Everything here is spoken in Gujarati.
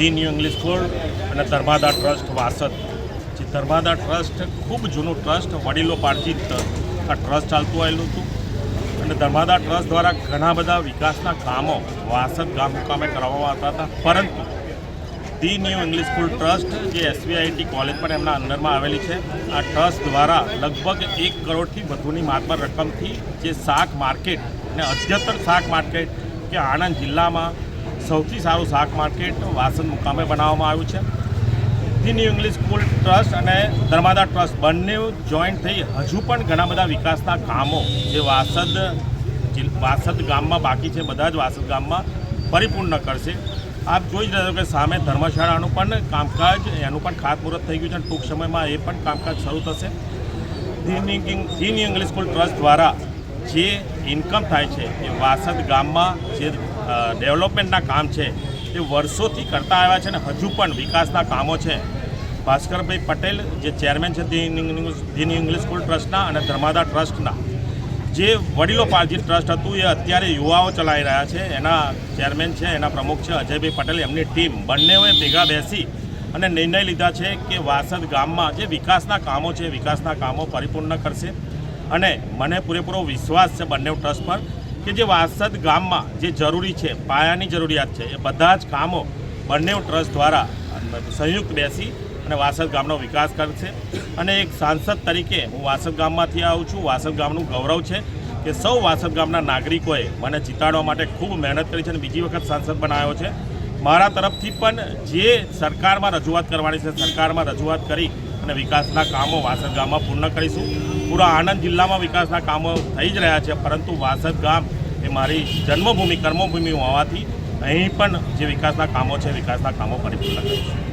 ધી ન્યૂ ઇંગ્લિશ સ્કૂલ અને ધર્માદા ટ્રસ્ટ વાસદ. જે ધર્માદા ટ્રસ્ટ ખૂબ જૂનું ટ્રસ્ટ, વડીલો પાર્જિત આ ટ્રસ્ટ ચાલતું આવેલું હતું. અને ધર્માદા ટ્રસ્ટ દ્વારા ઘણા બધા વિકાસના કામો વાસદ ગામ મુકામે કરવામાં આવતા હતા. પરંતુ the new English school trust, જે એસવીઆઈટી કોલેજ પણ એમના અંદરમાં આવેલી છે, આ ટ્રસ્ટ દ્વારા લગભગ એક કરોડથી વધુની માતબર રકમથી જે શાક માર્કેટ અને અદ્યતન શાક માર્કેટ કે આણંદ જિલ્લામાં સૌથી સારું શાક માર્કેટ વાસદ મુકામે બનાવવામાં આવ્યું છે. The New English School Trust અને ધર્માદા ટ્રસ્ટ બંને જોઈન્ટ થઈ હજુ પણ ઘણા બધા વિકાસના કામો જે વાસદ વાસદ ગામમાં બાકી છે, બધા જ વાસદ ગામમાં પરિપૂર્ણ કરશે. આપ જોઈ જ રહ્યો કે સામે ધર્મશાળાનું પણ કામકાજ, એનું પણ ખાતમુહૂર્ત થઈ ગયું છે અને ટૂંક સમયમાં એ પણ કામકાજ શરૂ થશે. The new ઇંગ- the New English School Trust દ્વારા જે ઇન્કમ થાય છે એ વાસદ ગામમાં જે ડેવલપમેન્ટના કામ છે એ વર્ષોથી કરતા આવ્યા છે અને હજુ પણ વિકાસના કામો છે. ભાસ્કરભાઈ પટેલ, જે ચેરમેન છે ધી ઇંગ્લિશ- સ્કૂલ ટ્રસ્ટના અને ધર્માદા ટ્રસ્ટના, જે વડીલો પાર્જિત ટ્રસ્ટ હતું, એ અત્યારે યુવાઓ ચલાવી રહ્યા છે. એના ચેરમેન છે, એના પ્રમુખ છે અજયભાઈ પટેલ, એમની ટીમ બંનેઓએ ભેગા બેસી અને નિર્ણય લીધા છે કે વાસદ ગામમાં જે વિકાસના કામો છે, વિકાસના કામો પરિપૂર્ણ કરશે. અને મને પૂરેપૂરો વિશ્વાસ છે બંને ટ્રસ્ટ પર કે જે વાસદ ગામમાં જે જરૂરી છે, પાયાની જરૂરિયાત છે, એ બધા જ કામો બંને ટ્રસ્ટ દ્વારા સંયુક્ત બેસી અને વાસદ ગામનો વિકાસ કરશે. અને એક સાંસદ તરીકે હું વાસદ ગામમાંથી આવું છું. વાસદ ગામનું ગૌરવ છે કે સૌ વાસદ ગામના નાગરિકોએ મને જીતાડવા માટે ખૂબ મહેનત કરી છે અને બીજી વખત સાંસદ બનાવ્યો છે. મારા તરફથી પણ જે સરકારમાં રજૂઆત કરવાની છે, સરકારમાં રજૂઆત કરી અને વિકાસના કામો વાસદ ગામમાં પૂર્ણ કરીશું. પૂરા આણંદ જિલ્લામાં વિકાસના કામો થઈ જ રહ્યા છે, પરંતુ વાસદ ગામ એ મારી જન્મભૂમિ, કર્મભૂમિ હોવાથી અહીં પણ જે વિકાસના કામો છે, વિકાસના કામો પરિપૂર્ણ કરીશું.